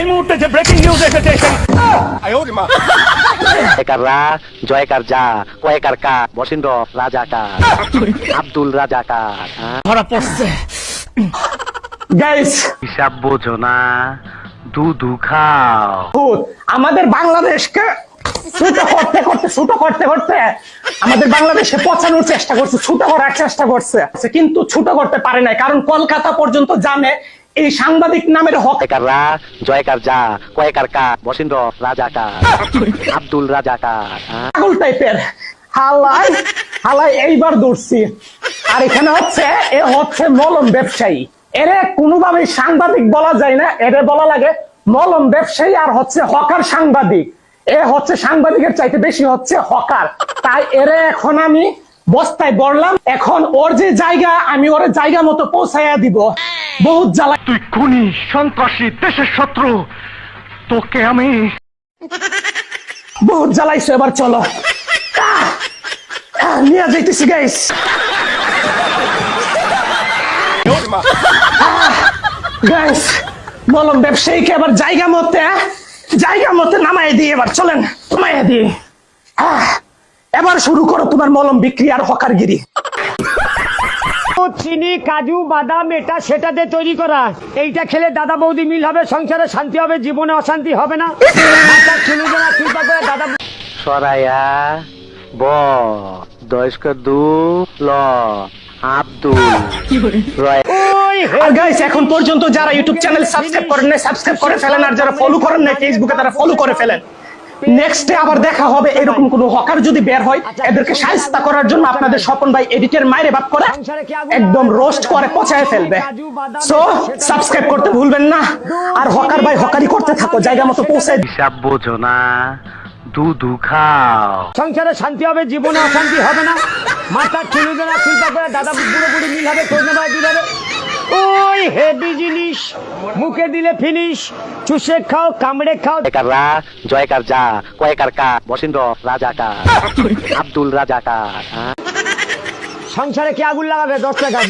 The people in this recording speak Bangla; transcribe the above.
এই মুহূর্তে যে ব্রেকিং নিউজ এসেছে জয়কার রা জয়কার যা কয়কার কা বসিন্দ্র রাজাকার আব্দুল রাজাকার হ্যাঁ? ধরা পড়ছে। গাইস হিসাব বোঝো না দুধু খাও। আমাদের বাংলাদেশকে ছুটো করতে করতে ছুটো করতে করতে আমাদের বাংলাদেশে পচানোর চেষ্টা করছে ছুটো করার চেষ্টা করছে। কিন্তু ছুটো করতে পারে নাই কারণ কলকাতা পর্যন্ত জানে এই সাংবাদিক নামের হক জয়কার রা জয়কার যা কয়কার কা বসিন্দ্র রাজাকার আব্দুল রাজাকার? পাগল টাইপের হালাই হালাই এইবার দৌড়ছি আর এখানে হচ্ছে এ হচ্ছে মলম ব্যবসায়ী। এরে কোনোভাবেই সাংবাদিক বলা যায় না এরে বলা লাগে মলম ব্যবসায়ী আর হচ্ছে হকার সাংবাদিক। এ হচ্ছে সাংবাদিকের চাইতে বেশি হচ্ছে হকার। তাই এরে এখন আমি বস্তায় বললাম এখন ওর যে জায়গা আমি ওর জায়গা মতো পৌঁছাইয়া দিব। বহুত জ্বালা তুই খুনি, সন্ত্রাসী, দেশের শত্রু, তোকে আমি বহুত জ্বালাইছো, এবার চলো। নিয়ে যাইতেছি গাইস গাইস বললাম ব্যবসায়ীকে এবার জায়গা মতে জায়গা মতে নামাই দিয়ে এবার চলেন নামাইয়া দিয়ে এবার শুরু করো তোমার মলম বিক্রি আর হকারগিরি। চিনি কাজু বাদাম এটা সেটাতে তৈরি করা। এইটা খেলে দাদা বৌদি মিল হবে সংসারে শান্তি হবে জীবনে অশান্তি হবে না। মাথা চিন্তা করে দাদা সরাইয়া ব দয়স্ক দু ল এখন পর্যন্ত যারা ইউটিউব চ্যানেল সাবস্ক্রাইব করেন নাই সাবস্ক্রাইব করে ফেলেন আর যারা ফলো করেন না ফেসবুকে তারা ফলো করে ফেলেন। নেক্সটে আবার দেখা হবে এরকম কোন হকার যদি বের হয় এদেরকে সাহায্য করার জন্য আপনাদের স্বপন ভাই এডিটের মায়ের বাপ করে একদম রোস্ট করে পচায় ফেলবে। সো সাবস্ক্রাইব করতে ভুলবেন না। আর হকার ভাই হকারি করতে থাকো জায়গা মতো পৌঁছে হিসাব বোঝো না দুধু খাও সংসারে শান্তি হবে জীবনে অশান্তি হবে না। মাথা চুলু দেওয়া চিন্তা করে দাদা বুড়ো বুড়ি মিল হবে দিল হবে। হেভি জিনিস। মুখে দিলে ফিনিশ চুষে খাও কামড়ে খাও। জয়কার রা জয়কার যা কয়কার কা বসিন্দ্র রাজাকার আব্দুল রাজাকার হ্যাঁ? সংসারে কি আগুন লাগাবে? দশ টাকা।